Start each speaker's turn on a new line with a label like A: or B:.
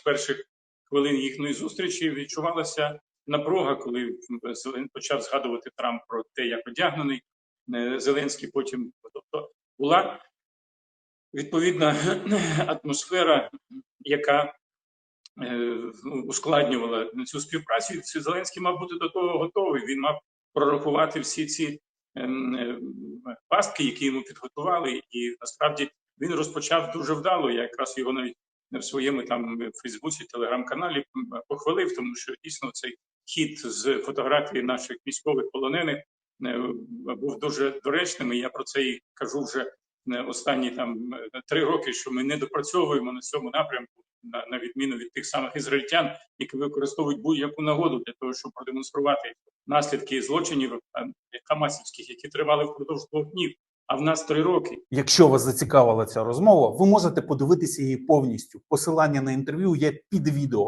A: перших хвилин їхньої зустрічі відчувалася напруга, коли почав згадувати Трамп про те, як одягнений е, Зеленський. Потім тобто була відповідна атмосфера, яка е, ускладнювала цю співпрацю. Зеленський мав бути до того готовий. Він мав прорахувати всі ці ем, е, пастки, які йому підготували, і насправді він розпочав дуже вдало. Я якраз його навіть в своєму там Фейсбуці, телеграм-каналі похвалив, тому що дійсно цей хід з фотографії наших військових полонених е, був дуже доречним. І я про це і кажу вже е, останні там е, три роки, що ми не допрацьовуємо на цьому напрямку, на, на відміну від тих самих ізраїльтян, які використовують будь-яку нагоду для того, щоб продемонструвати наслідки злочинів е, хамасівських, які тривали впродовж двох днів. А в нас три роки.
B: Якщо вас зацікавила ця розмова, ви можете подивитися її повністю. Посилання на інтерв'ю є під відео.